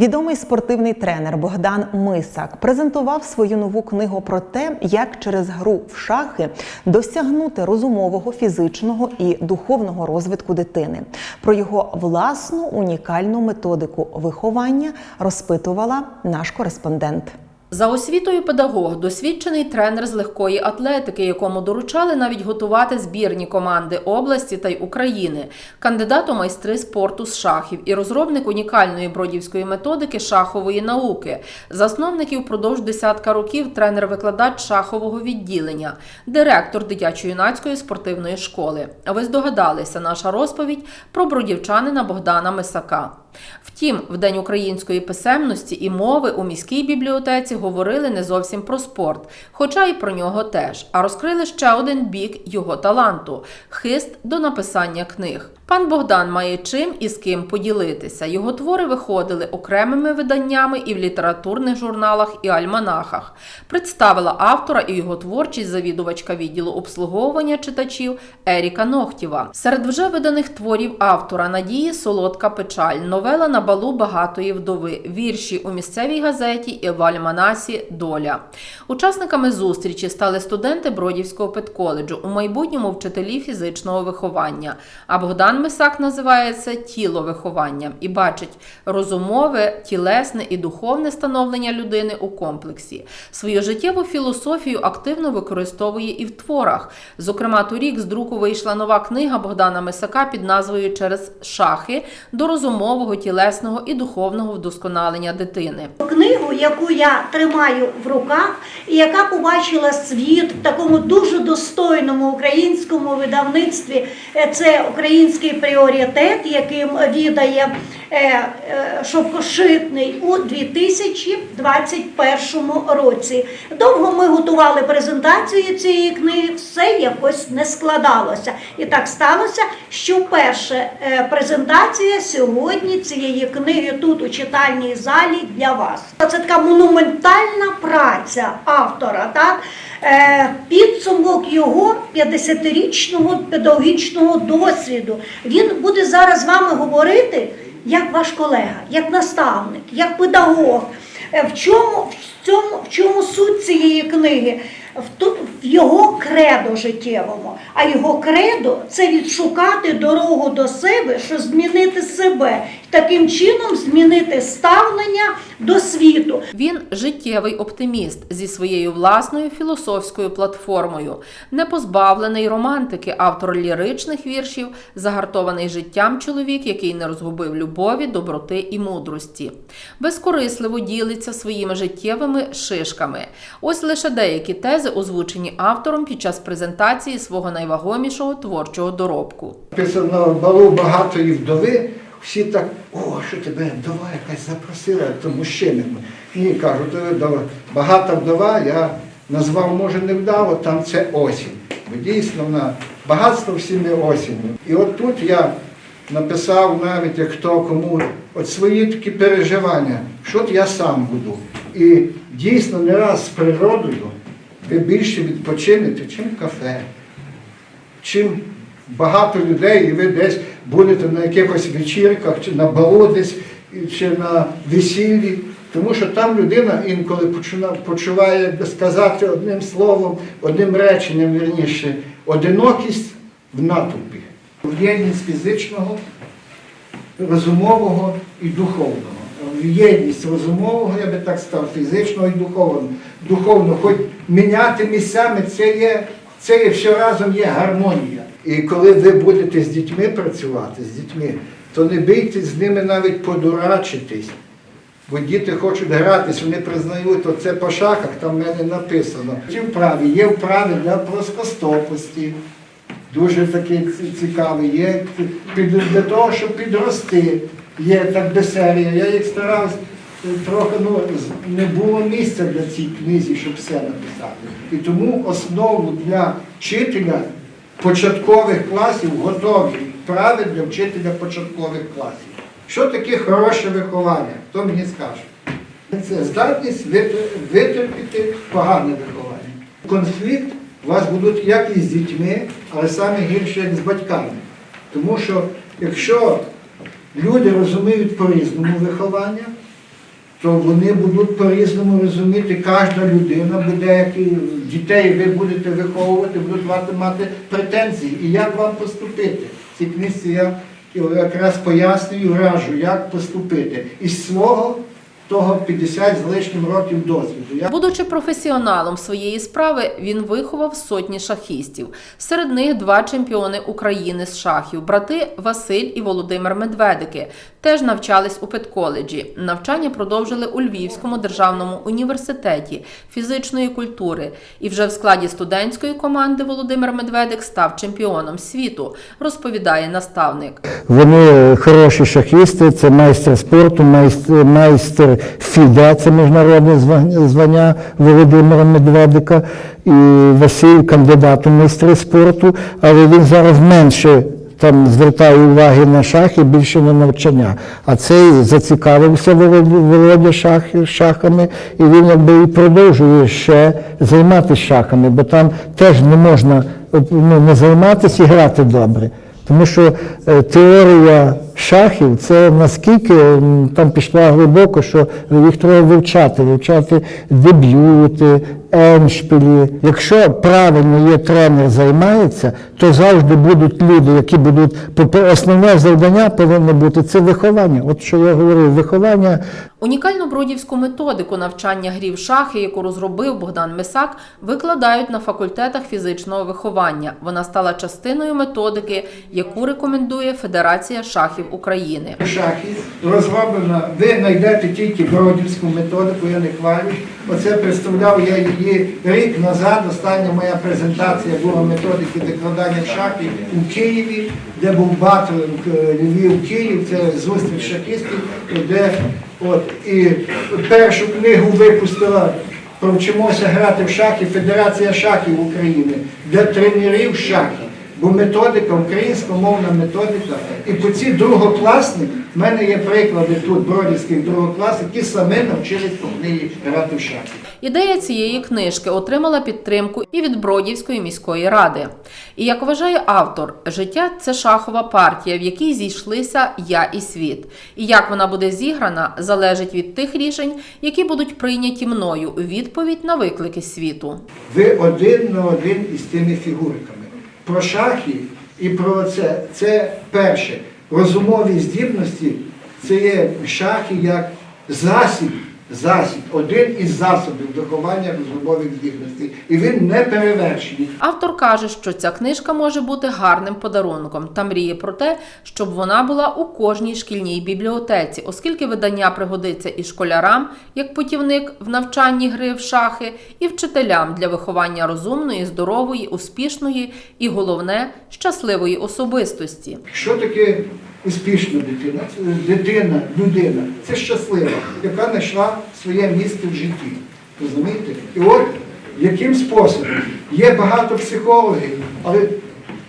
Відомий спортивний тренер Богдан Мисак презентував свою нову книгу про те, як через гру в шахи досягнути розумового, фізичного і духовного розвитку дитини. Про його власну унікальну методику виховання розпитувала наш кореспондент. За освітою педагог, досвідчений тренер з легкої атлетики, якому доручали навіть готувати збірні команди області та й України, кандидат у майстри спорту з шахів і розробник унікальної бродівської методики шахової науки, засновник і впродовж десятка років тренер-викладач шахового відділення, директор дитячо-юнацької спортивної школи. Ви здогадалися, наша розповідь про бродівчанина Богдана Мисака. Втім, в День української писемності і мови у міській бібліотеці говорили не зовсім про спорт, хоча й про нього теж, а розкрили ще один бік його таланту хист до написання книг. Пан Богдан має чим і з ким поділитися. Його твори виходили окремими виданнями і в літературних журналах і альманахах. Представила автора і його творчість завідувачка відділу обслуговування читачів Еріка Нохтєва. Серед вже виданих творів автора Надії Солодка печаль, новела на балу багатої вдови, вірші у місцевій газеті і в альманасі Доля. Учасниками зустрічі стали студенти Бродівського педколеджу, у майбутньому вчителі фізичного виховання. А Богдан Мисак називає це тіло вихованням і бачить розумове, тілесне і духовне становлення людини у комплексі. Свою життєву філософію активно використовує і в творах. Зокрема, торік з друку вийшла нова книга Богдана Мисака під назвою Через шахи до розумового, тілесного і духовного вдосконалення дитини. Книгу, яку я тримаю в руках, і яка побачила світ в такому дуже достойному українському видавництві, Е, це український пріоритет, яким відає е, е, Шовкошитний у 2021 році. Довго ми готували презентацію цієї книги, все якось не складалося. І так сталося, що перша презентація сьогодні цієї книги тут у читальній залі для вас. Це така монументальна праця автора. Так? Е, Підсумок його 50-річного педагогічного досвіду. Він буде зараз з вами говорити як ваш колега, як наставник, як педагог. Е, В чому, в цьому, в чому суть цієї книги? В, в його кредо життєвому. А його кредо це відшукати дорогу до себе, що змінити себе, таким чином змінити ставлення до світу. Він життєвий оптиміст зі своєю власною філософською платформою, не позбавлений романтики, автор ліричних віршів, загартований життям чоловік, який не розгубив любові, доброти і мудрості. Безкорисливо ділиться своїми життєвими шишками. Ось лише деякі тези, озвучені автором під час презентації свого найвагомішого творчого доробку. Написано балу багатої вдови, всі так, о, що тебе вдова якась запросила, то мужчини. Ні, кажу, то вдова. багата вдова, я назвав, може, не вдало, там це осінь. Бо дійсно вона багатство всіми осінню. І от тут я написав навіть, як хто кому, от свої такі переживання, що от я сам буду. І дійсно не раз з природою ви більше відпочинете, чим кафе чим багато людей, і ви десь будете на якихось вечірках, чи на і- чи на весіллі. Тому що там людина інколи почуває, сказати одним словом, одним реченням, вірніше, одинокість в натовпі. Єдність фізичного, розумового і духовного. Єдність розумового, я би так сказав, фізичного і духовного. Духовно, хоч міняти місцями, це є, це є все разом є гармонія. І коли ви будете з дітьми працювати, з дітьми, то не бійтесь з ними навіть подурачитись. Бо діти хочуть гратись, вони признають, оце по шахах, там в мене написано. Ті вправи, є вправи для плоскостопості, дуже такі ці- цікаві, є для того, щоб підрости. Є так де серія. Я їх старався е, трохи, ну, не було місця для цій книзі, щоб все написати. І тому основу для вчителя початкових класів готові вправи для вчителя початкових класів. Що таке хороше виховання? Хто мені скаже? Це здатність витерпіти погане виховання. Конфлікт у вас будуть як і з дітьми, але саме гірше, як з батьками. Тому що якщо люди розуміють по-різному виховання, то вони будуть по-різному розуміти, кожна людина буде, як і дітей ви будете виховувати, будуть мати, мати претензії. І як вам поступити? В цій книжці я якраз пояснюю, вражу, як поступити. Із свого того 50 з лишнім років досвіду. Я Будучи професіоналом своєї справи, він виховав сотні шахістів. Серед них два чемпіони України з шахів брати Василь і Володимир Медведики. Теж навчались у педколеджі. Навчання продовжили у Львівському державному університеті фізичної культури. І вже в складі студентської команди Володимир Медведик став чемпіоном світу, розповідає наставник. Вони хороші шахісти, це майстер спорту, майстер, майстер ФІДЕ, це міжнародне звання- Володимира Медведика, і Василь кандидат у майстри спорту, але він зараз менше там звертає уваги на шахи, більше на навчання. А цей зацікавився Володя шах, шахами, і він якби і продовжує ще займатися шахами, бо там теж не можна ну, не займатися і грати добре. Тому що е, теорія шахів це наскільки там пішла глибоко, що їх треба вивчати, вивчати деб'юти, еншпілі. Якщо правильно є тренер займається, то завжди будуть люди, які будуть основне завдання повинно бути це виховання. От що я говорив, виховання Унікальну бродівську методику навчання грі в шахи, яку розробив Богдан Мисак, викладають на факультетах фізичного виховання. Вона стала частиною методики, яку рекомендує Федерація шахів України. шахи розроблена, ви знайдете тільки бродівську методику, я не хвалю. Оце представляв я її рік назад. Остання моя презентація була методики викладання шахів у Києві, де був батлинг е, Львів-Київ, це зустріч шахістів, де от і першу книгу випустила. Провчимося грати в шахи Федерація шахів України для тренерів шахів. Бо методика, українськомовна методика, і по ці другокласні, в мене є приклади тут бродівських другокласів, які саме навчились по книгі грати в шахи. Ідея цієї книжки отримала підтримку і від Бродівської міської ради. І як вважає автор, життя це шахова партія, в якій зійшлися я і світ. І як вона буде зіграна, залежить від тих рішень, які будуть прийняті мною у відповідь на виклики світу. Ви один на один із тими фігурками. Про шахи і про це. Це перше. Розумові здібності це є шахи як засіб, засіб, один із засобів виховання розумових здібностей. І він не перевершений. Автор каже, що ця книжка може бути гарним подарунком та мріє про те, щоб вона була у кожній шкільній бібліотеці, оскільки видання пригодиться і школярам, як путівник в навчанні гри в шахи, і вчителям для виховання розумної, здорової, успішної і головне щасливої особистості. Що таке успішна дитина? Дитина, людина, це щаслива, яка знайшла своє місце в житті. Розумієте? І от яким способом? Є багато психологів, але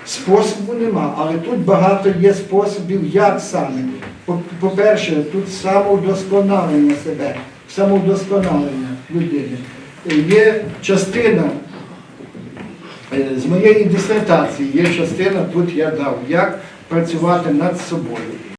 способу нема. Але тут багато є способів, як саме. По- По-перше, тут самовдосконалення себе, самовдосконалення людини. Є частина Е, З моєї дисертації є частина, тут я дав, як працювати над собою.